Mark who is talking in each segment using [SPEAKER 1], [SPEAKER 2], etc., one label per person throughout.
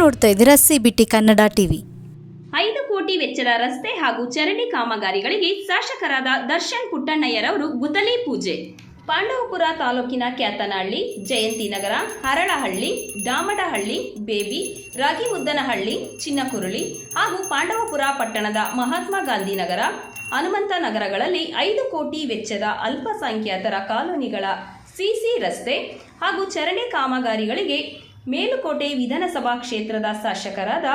[SPEAKER 1] ನೋಡ್ತಾ ಇದ್ದೀರಾ CBT Kannada TV.
[SPEAKER 2] ಐದು ಕೋಟಿ ವೆಚ್ಚದ ರಸ್ತೆ ಹಾಗೂ ಚರಂಡಿ ಕಾಮಗಾರಿಗಳಿಗೆ ಶಾಸಕರಾದ ದರ್ಶನ್ ಪುಟ್ಟಣ್ಣಯ್ಯರವರು ಗುದ್ದಲಿ ಪೂಜೆ. ಪಾಂಡವಪುರ ತಾಲೂಕಿನ ಕ್ಯಾತನಹಳ್ಳಿ ಜಯಂತಿನಗರ ಹರಳಹಳ್ಳಿ, ದಾಮಡಹಳ್ಳಿ, ಬೇಬಿ, ರಾಗಿಮುದ್ದನಹಳ್ಳಿ, ಚಿನ್ನಕುರುಳಿ ಹಾಗೂ ಪಾಂಡವಪುರ ಪಟ್ಟಣದ ಮಹಾತ್ಮ ಗಾಂಧಿ ನಗರ, ಹನುಮಂತ ನಗರಗಳಲ್ಲಿ ಐದು ಕೋಟಿ ವೆಚ್ಚದ ಅಲ್ಪಸಂಖ್ಯಾತರ ಕಾಲೋನಿಗಳ ಸಿಸಿ ರಸ್ತೆ ಹಾಗೂ ಚರಂಡಿ ಕಾಮಗಾರಿಗಳಿಗೆ ಮೇಲುಕೋಟೆ ವಿಧಾನಸಭಾ ಕ್ಷೇತ್ರದ ಶಾಸಕರಾದ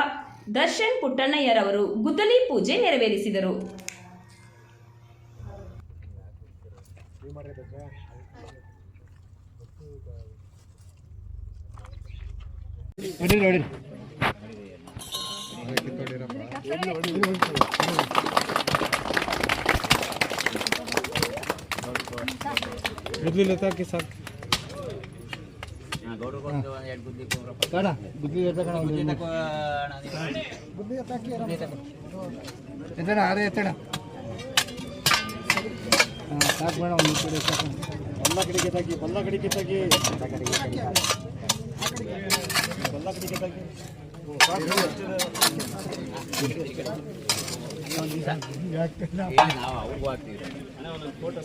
[SPEAKER 2] ದರ್ಶನ್ ಪುಟ್ಟಣ್ಣಯ್ಯರವರು ಗುದ್ದಲಿ ಪೂಜೆ ನೆರವೇರಿಸಿದರು.
[SPEAKER 3] ಸಾಕು ಎತ್ತಣ ಆರೇ ಎತ್ತಣ ಹಾಂ. ಸಾಕು ಬೇಡ ಒಂದು ಕಡೆ ಸಾಕು ಎಲ್ಲ ಕಡೆಗೆ ತಾಕಿ ಎಲ್ಲ ಕಡೆಗೆ ತಾಕಿ ಎಲ್ಲ ಕಡೆಗೆ ತಾಕಿ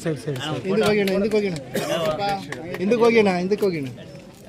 [SPEAKER 3] ಸರಿ ಸರಿ ಹಿಂದಕ್ಕೆ ಹೋಗಿಣ್ಣ ಹಿಂದಕ್ಕೆ ಹೋಗಿಣ ಹಿಂದಕ್ಕೆ ಹೋಗಿಣ ಹಿಂದಕ್ಕೆ ಹೋಗೋಣ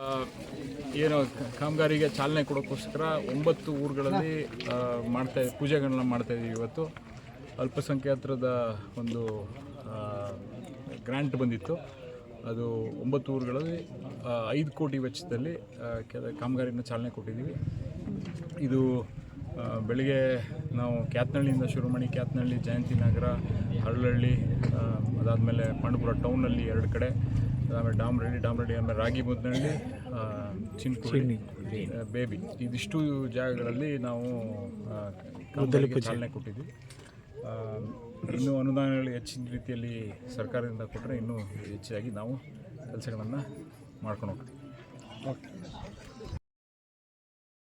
[SPEAKER 4] ಆ, ಏನು ಕಾಮಗಾರಿಗೆ ಚಾಲನೆ ಕೊಡೋಕ್ಕೋಸ್ಕರ ಒಂಬತ್ತು ಊರುಗಳಲ್ಲಿ ಮಾಡ್ತಾ ಪೂಜೆಗಳನ್ನ ಮಾಡ್ತಾ ಇದ್ದೀವಿ ಇವತ್ತು. ಅಲ್ಪಸಂಖ್ಯಾತರದ ಒಂದು ಗ್ರ್ಯಾಂಟ್ ಬಂದಿತ್ತು. ಅದು ಒಂಬತ್ತು ಊರುಗಳಲ್ಲಿ ಐದು ಕೋಟಿ ವೆಚ್ಚದಲ್ಲಿ ಕಾಮಗಾರಿನ ಚಾಲನೆ ಕೊಟ್ಟಿದ್ದೀವಿ ಇದು ಬೆಳಿಗ್ಗೆ ನಾವು ಕ್ಯಾತ್ನಹಳ್ಳಿಯಿಂದ ಶುರು ಮಾಡಿ ಕ್ಯಾತ್ನಹಳ್ಳಿ ಜಯಂತಿ ನಗರ ಹರಳಹಳ್ಳಿ ಅದಾದಮೇಲೆ ಪಾಂಡುಪುರ ಟೌನಲ್ಲಿ ಎರಡು ಕಡೆ ಆಮೇಲೆ ಡಾಮ್ರಳ್ಳಿ ಡಾಮ್ರಳ್ಳಿ ಆಮೇಲೆ ರಾಗಿ ಮುದ್ನಹಳ್ಳಿ ಚಿನ್ಕುಳ್ಳಿ ಬೇಬಿ. ಇದಿಷ್ಟು ಜಾಗಗಳಲ್ಲಿ ನಾವು ಚಾಲನೆ ಕೊಟ್ಟಿದ್ವಿ. ಇನ್ನೂ ಅನುದಾನಗಳು ಹೆಚ್ಚಿನ ರೀತಿಯಲ್ಲಿ ಸರ್ಕಾರದಿಂದ ಕೊಟ್ಟರೆ ಇನ್ನೂ ಹೆಚ್ಚಾಗಿ ನಾವು ಕೆಲಸಗಳನ್ನು ಮಾಡ್ಕೊಂಡು ಹೋಗ್ತೀವಿ.